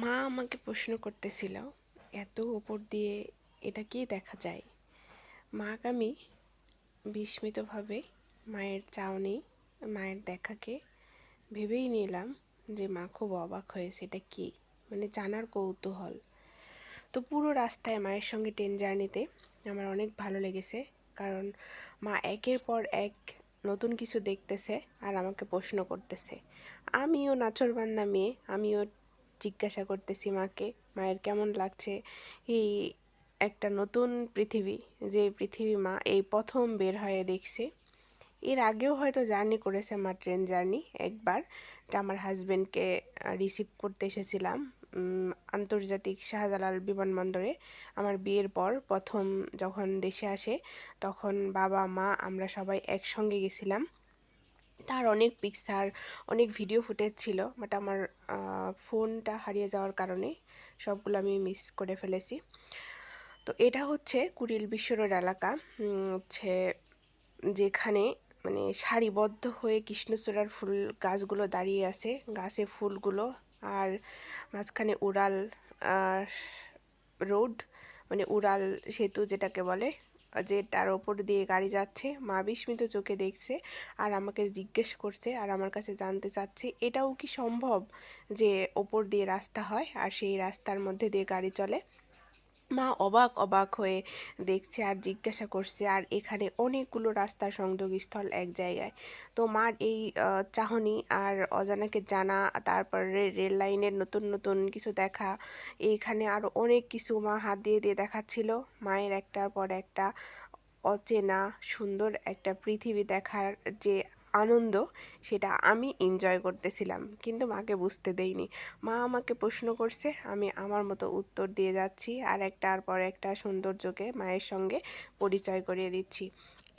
মা আমাকে প্রশ্ন করতেছিল, এত ওপর দিয়ে এটা কি দেখা যায়? মাকে আমি বিস্মিতভাবে মায়ের চাউনি মায়ের দেখাকে ভেবেই নিলাম যে মা খুব অবাক হয়েছে, এটা কি? মানে জানার কৌতূহল। তো পুরো রাস্তায় মায়ের সঙ্গে ট্রেন জার্নিতে আমার অনেক ভালো লেগেছে, কারণ মা একের পর এক নতুন কিছু দেখতেছে আর আমাকে প্রশ্ন করতেছে। আমিও নাচরবান্দা মেয়ে, আমিও জিজ্ঞাসা করতেছি, মাকে, মায়ের কেমন লাগছে এই একটা নতুন পৃথিবী? যে পৃথিবী মা এই প্রথম বের হয়ে দেখছে। এর আগেও হয়তো জার্নি করেছে আমার ট্রেন জার্নি একবার। এটা আমার হাজব্যান্ডকে রিসিভ করতে এসেছিলাম আন্তর্জাতিক শাহজালাল বিমানবন্দরে। আমার বিয়ের পর প্রথম যখন দেশে আসে, তখন বাবা, মা আমরা সবাই একসঙ্গে গেছিলাম। তার অনেক পিকচার অনেক ভিডিও ফুটেজ ছিল বাট আমার ফোনটা হারিয়ে যাওয়ার কারণে সবগুলো আমি মিস করে ফেলেছি। তো এটা হচ্ছে কুড়িল বিশ্ব রোড এলাকা হচ্ছে যেখানে মানে সারিবদ্ধ হয়ে কৃষ্ণচূড়ার ফুল গাছগুলো দাঁড়িয়ে আছে, গাছে ফুলগুলো, আর মাঝখানে উড়াল রোড মানে উড়াল সেতু যেটাকে বলে যে তার ওপর দিয়ে গাড়ি যাচ্ছে। মা বিস্মিত চোখে দেখছে আর আমাকে জিজ্ঞেস করছে আর আমার কাছে জানতে চাচ্ছে, এটাও কি সম্ভব যে ওপর দিয়ে রাস্তা হয় আর সেই রাস্তার মধ্যে দিয়ে গাড়ি চলে? মা অবাক অবাক হয়ে দেখছে আর জিজ্ঞাসা করছে, আর এখানে অনেকগুলো রাস্তার সংযোগস্থল এক জায়গায়? তো মার এই চাহনি আর অজানাকে জানা, তারপরে রেল লাইনের নতুন নতুন কিছু দেখা এইখানে আরও অনেক কিছু মা হাত দিয়ে দিয়ে দেখাচ্ছিল। মায়ের একটার পর একটা অচেনা, সুন্দর একটা পৃথিবী দেখার যে আনন্দ, সেটা আমি এনজয় করতেছিলাম। কিন্তু মাকে বুঝতে দেইনি। মা আমাকে প্রশ্ন করছে, আমি আমার মতো উত্তর দিয়ে যাচ্ছি আর একটার পর একটা সৌন্দর্যকে মায়ের সঙ্গে পরিচয় করিয়ে দিচ্ছি।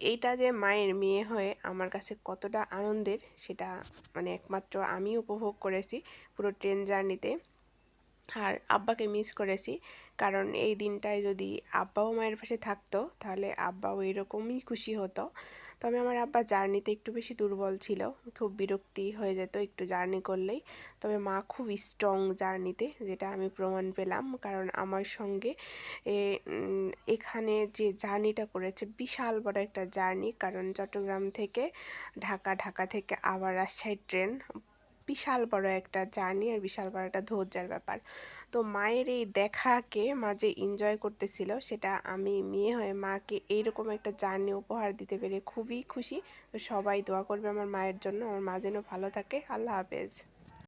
এইটা যে মায়ের মেয়ে হয়ে আমার কাছে কতটা আনন্দের, সেটা মানে একমাত্র আমি উপভোগ করেছি পুরো ট্রেন জার্নিতে। আর আব্বাকে মিস করেছি। কারণ এই দিনটায় যদি আব্বাও মায়ের পাশে থাকতো, তাহলে আব্বাও এরকমই খুশি হতো। তবে আমার আব্বা জার্নিতে একটু বেশি দুর্বল ছিল, খুব বিরক্তি হয়ে যেত একটু জার্নি করলেই। তবে মা খুব স্ট্রং জার্নিতে, যেটা আমি প্রমাণ পেলাম। কারণ আমার সঙ্গে এখানে যে জার্নিটা করেছে, বিশাল বড় একটা জার্নি। কারণ চট্টগ্রাম থেকে ঢাকা ঢাকা থেকে আবার রাজশাহী ট্রেন বিশাল বড় একটা জার্নি আর বিশাল বড় একটা ধৈর্যের ব্যাপার। তো মায়ের এই দেখাকে মা যে এনজয় করতেছিল, সেটা আমি মেয়ে হয়ে মাকে এইরকম একটা জার্নি উপহার দিতে পেরে খুবই খুশি। তো সবাই দোয়া করবে আমার মায়ের জন্য। আমার মা যেন ভালো থাকে। আল্লাহ হাফেজ।